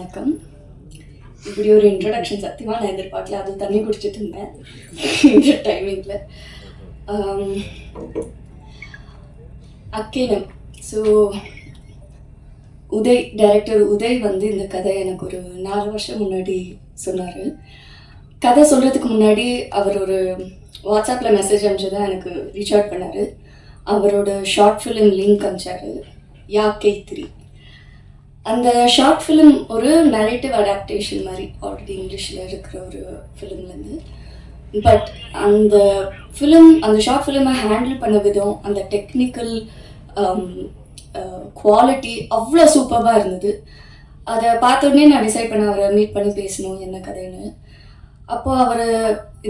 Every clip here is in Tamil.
வணக்கம். இப்படி ஒரு இன்ட்ரடக்ஷன் சத்தியமாக நான் எதிர்பார்க்கல. அது தண்ணி குடிச்சிட்டு இருந்தேன். இந்த டைமிங்கில் அக்கேனம். ஸோ உதய் டைரக்டர் உதய் வந்து இந்த கதை எனக்கு ஒரு நாலு வருஷம் முன்னாடி சொன்னார். கதை சொல்கிறதுக்கு முன்னாடி அவர் ஒரு வாட்ஸ்அப்பில் மெசேஜ் அனுப்பிச்சு தான் எனக்கு ரீச் அவுட் பண்ணார். அவரோட ஷார்ட் ஃபிலிம் லிங்க் அனுப்பிச்சார். யா கே த்ரீ. அந்த ஷார்ட் ஃபிலிம் ஒரு நரேட்டிவ் அடாப்டேஷன் மாதிரி ஆல்ரெடி இங்கிலீஷில் இருக்கிற ஒரு ஃபிலிம்லேருந்து பட் அந்த ஃபிலிம் அந்த ஷார்ட் ஃபிலிமை ஹேண்டில் பண்ண விதம் அந்த டெக்னிக்கல் குவாலிட்டி அவ்வளோ சூப்பராக இருந்தது. அதை பார்த்தோன்னே நான் டிசைட் பண்ண அவரை மீட் பண்ணி பேசணும் என்ன கதைன்னு. அப்போ அவர்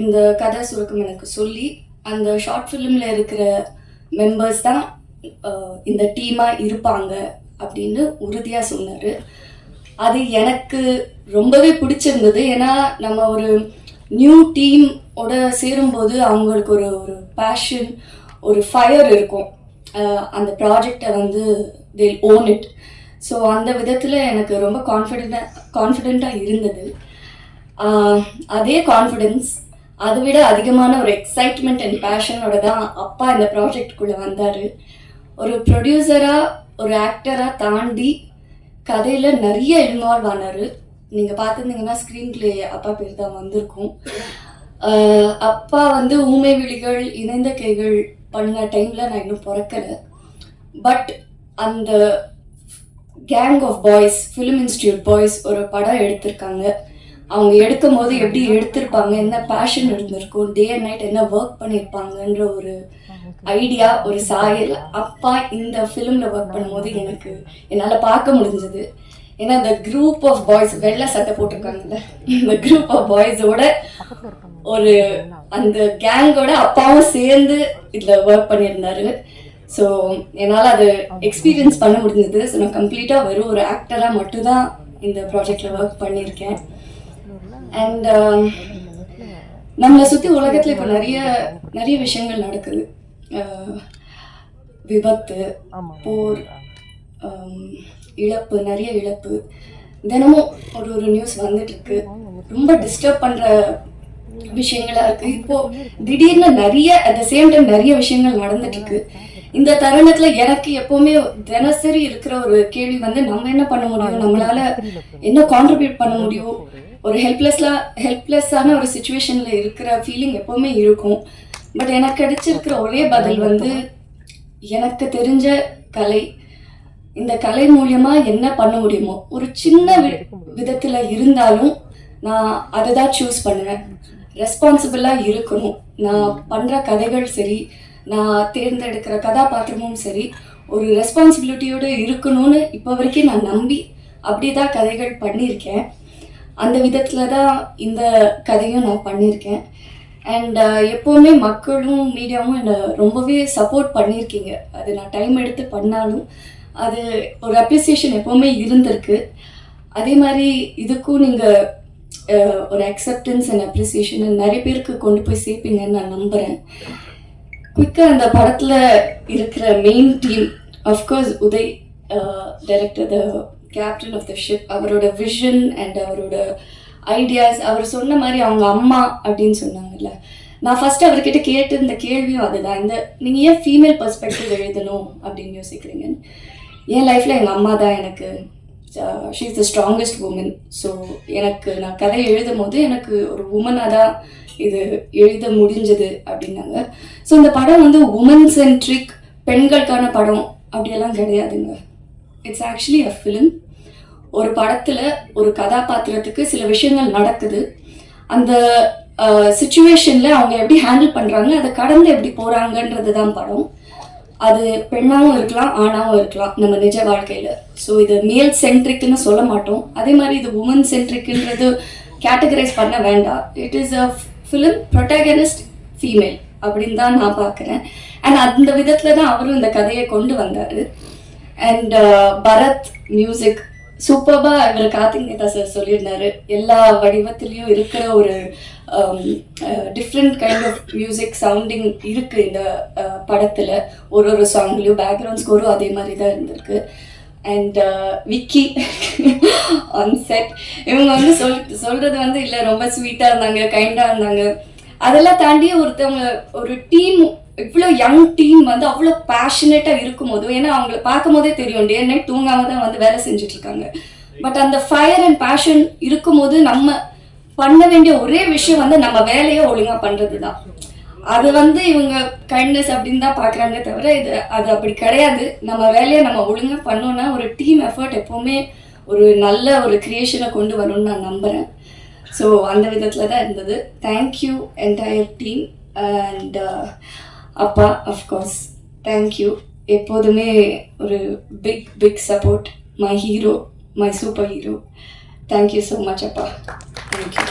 இந்த கதை சுருக்கம் எனக்கு சொல்லி அந்த ஷார்ட் ஃபிலிமில் இருக்கிற மெம்பர்ஸ் தான் uh, இந்த டீமாக இருப்பாங்க. அப்படின்னு உறுதியாக சொன்னார். அது எனக்கு ரொம்பவே பிடிச்சிருந்தது. ஏன்னா நம்ம ஒரு நியூ டீமோட சேரும்போது அவங்களுக்கு ஒரு ஒரு பேஷன் ஒரு ஃபயர் இருக்கும். அந்த ப்ராஜெக்டை வந்து தே ஓன் இட் ஸோ அந்த விதத்தில் எனக்கு ரொம்ப கான்ஃபிடென்ட்டாக கான்ஃபிடெண்ட்டாக இருந்தது. அதே கான்ஃபிடென்ஸ் அதை விட அதிகமான ஒரு எக்ஸைட்மெண்ட் அண்ட் பேஷனோட தான் அப்பா இந்த ப்ராஜெக்டுக்குள்ளே வந்தார். ஒரு ப்ரொடியூசராக ஒரு ஆக்டராக தாண்டி கதையில் நிறைய இன்வால்வ் ஆனார். நீங்கள் பார்த்துருந்தீங்கன்னா ஸ்க்ரீன் பிளே அப்பா பேர் தான் வந்திருக்கும். அப்பா வந்து ஊமை விழிகள் இணைந்த கைகள் பண்ண டைமில் நான் இன்னும் பிறக்கலை. பட் அந்த gang of boys film institute boys ஒரு படம் எடுத்திருக்காங்க. அவங்க எடுக்கும் போது எப்படி எடுத்திருப்பாங்க என்ன பேஷன் இருந்திருக்கும் டே அண்ட் நைட் என்ன ஒர்க் பண்ணியிருப்பாங்கன்ற ஒரு ஐடியா ஒரு சாயல். அப்பா இந்த ஃபிலிமில் ஒர்க் பண்ணும்போது எனக்கு என்னால் பார்க்க முடிஞ்சது. ஏன்னா இந்த குரூப் ஆஃப் பாய்ஸ் வெள்ளை சட்டை போட்டிருக்காங்கல்ல. இந்த குரூப் ஆஃப் பாய்ஸோட ஒரு அந்த கேங்கோட அப்பாவும் சேர்ந்து இதில் ஒர்க் பண்ணியிருந்தாரு. ஸோ என்னால் அது எக்ஸ்பீரியன்ஸ் பண்ண முடிஞ்சது. ஸோ நான் கம்ப்ளீட்டாக வெறும் ஒரு ஆக்டராக மட்டும்தான் இந்த ப்ராஜெக்டில் ஒர்க் பண்ணியிருக்கேன். அண்ட் நம்மளை சுற்றி உலகத்தில் இப்போ நிறைய நிறைய விஷயங்கள் நடக்குது. விபத்து போர் இழப்பு நிறைய இழப்பு. தினமும் ஒரு ஒரு நியூஸ் வந்துட்டு இருக்கு ரொம்ப டிஸ்டர்ப் பண்ற விஷயங்களா இருக்கு. இப்போ திடீர்னு நிறைய அட் த சேம் டைம் நிறைய விஷயங்கள் நடந்துட்டு இருக்கு இந்த தருணத்துல எனக்கு எப்பவுமே தினசரி இருக்கிற ஒரு கேள்வி வந்து நம்ம என்ன பண்ண முடியும்? நம்மளால என்ன கான்ட்ரிபியூட் பண்ண முடியும்? ஒரு ஹெல்ப்லெஸ்லா ஹெல்ப்லெஸ்ஸான ஒரு சுச்சுவேஷன்ல இருக்கிற ஃபீலிங் எப்பவுமே இருக்கும். பட் எனக்கு கிடைச்சிருக்கிற ஒரே பதில் வந்து எனக்கு தெரிஞ்ச கலை. இந்த கலை மூலியமா என்ன பண்ண முடியுமோ? ஒரு சின்ன வி- விதத்துல இருந்தாலும் நான் அதை தான் சூஸ் பண்ணுவேன். ரெஸ்பான்சிபிளா இருக்கணும். நான் பண்ற கதைகள் சரி நான் தேர்ந்தெடுக்கிற கதாபாத்திரமும் சரி ஒரு ரெஸ்பான்சிபிலிட்டியோட இருக்கணும்னு இப்போ வரைக்கும் நான் நம்பி அப்படிதான் கதைகள் பண்ணியிருக்கேன். அந்த விதத்தில் தான் இந்த கதையும் நான் பண்ணியிருக்கேன். அண்ட் எப்போவுமே மக்களும் மீடியாவும் என்னை ரொம்பவே சப்போர்ட் பண்ணியிருக்கீங்க. அது நான் டைம் எடுத்து பண்ணாலும் அது ஒரு அப்ரிசியேஷன் எப்போவுமே இருந்திருக்கு. அதே மாதிரி இதுக்கும் நீங்கள் ஒரு அக்செப்டன்ஸ் அண்ட் அப்ரிசியேஷன் நிறைய பேருக்கு கொண்டு போய் சேர்ப்பீங்கன்னு நான் நம்புகிறேன் குயிக்காக அந்த படத்தில் இருக்கிற main team of course Uday director the captain of the ship அவரோட விஷன் அண்ட் அவரோட ஐடியாஸ் அவர் சொன்ன மாதிரி அவங்க அம்மா அப்படின்னு சொன்னாங்கல்ல. நான் ஃபர்ஸ்ட் அவர்கிட்ட கேட்டு இந்த கேள்வியும் அதுதான். இந்த நீங்கள் ஏன் ஃபீமேல் பர்ஸ்பெக்டிவ் எழுதணும் அப்படின்னு யோசிக்கிறீங்க? என் லைஃப்பில் எங்கள் அம்மா தான் எனக்கு she is the strongest woman so எனக்கு நான் கதை எழுதும் போது எனக்கு ஒரு உமனாக தான் இது எழுத முடிஞ்சது அப்படின்னாங்க. ஸோ இந்த படம் வந்து உமன் சென்ட்ரிக் பெண்களுக்கான படம் அப்படியெல்லாம் கிடையாதுங்க. இட்ஸ் ஆக்சுவலி அ ஃபிலிம் ஒரு படத்தில் ஒரு கதாபாத்திரத்துக்கு சில விஷயங்கள் நடக்குது. அந்த சுச்சுவேஷனில் அவங்க எப்படி ஹேண்டில் பண்ணுறாங்க அதை கடந்து எப்படி போகிறாங்கன்றது தான் படம். அது பெண்ணாகவும் இருக்கலாம் ஆணாகவும் இருக்கலாம் நம்ம நிஜ வாழ்க்கையில். ஸோ இது மேல் சென்ட்ரிக்னு சொல்ல மாட்டோம். அதே மாதிரி இது உமன் சென்ட்ரிக்ன்றது கேட்டகரைஸ் பண்ண வேண்டாம். It is a film protagonist female அப்படின்னு தான் நான் பார்க்குறேன். அண்ட் அந்த விதத்தில் தான் அவரும் இந்த கதையை கொண்டு வந்தார். அண்ட் uh, பரத் மியூசிக் சூப்பராக இவர் கார்த்திக் நேதா சார் சொல்லியிருந்தாரு. எல்லா வடிவத்திலையும் இருக்கிற ஒரு different kind of music sounding இருக்குது இந்த uh, படத்தில். ஒரு ஒரு சாங்லேயும் பேக்ரவுண்ட் ஸ்கோரும் அதே மாதிரி தான் இருந்திருக்கு. அண்ட் விக்கி ஆன் செட் இவங்க வந்து சொல் சொல்றது வந்து இல்லை ரொம்ப ஸ்வீட்டாக இருந்தாங்க கைண்டாக இருந்தாங்க. அதெல்லாம் தாண்டி ஒருத்தவங்க ஒரு டீம் இவ்வளோ யங் டீம் வந்து அவ்வளோ பேஷனேட்டாக இருக்கும்போது ஏன்னா அவங்கள பார்க்கும் போதே தெரியும் டே நைட் தூங்காம தான் வந்து வேலை செஞ்சுட்டு இருக்காங்க பட் அந்த ஃபயர் அண்ட் பேஷன் இருக்கும்போது நம்ம பண்ண வேண்டிய ஒரே விஷயம் வந்து நம்ம வேலையை ஒழுங்காக பண்ணுறது தான் அது வந்து இவங்க கைண்ட்னஸ் அப்படின்னு தான் பார்க்குறாங்க தவிர இது அது அப்படி கிடையாது. நம்ம வேலையை நம்ம ஒழுங்காக பண்ணோன்னா ஒரு டீம் எஃபர்ட் எப்போவுமே ஒரு நல்ல ஒரு கிரியேஷனை கொண்டு வரும்னு நான் நம்புகிறேன் ஸோ அந்த விதத்தில் தான் இருந்தது. Thank you entire team and அப்பா அஃப்கோர்ஸ் தேங்க்யூ எப்போதுமே ஒரு big big support my hero my super hero thank you so much அப்பா. Thank you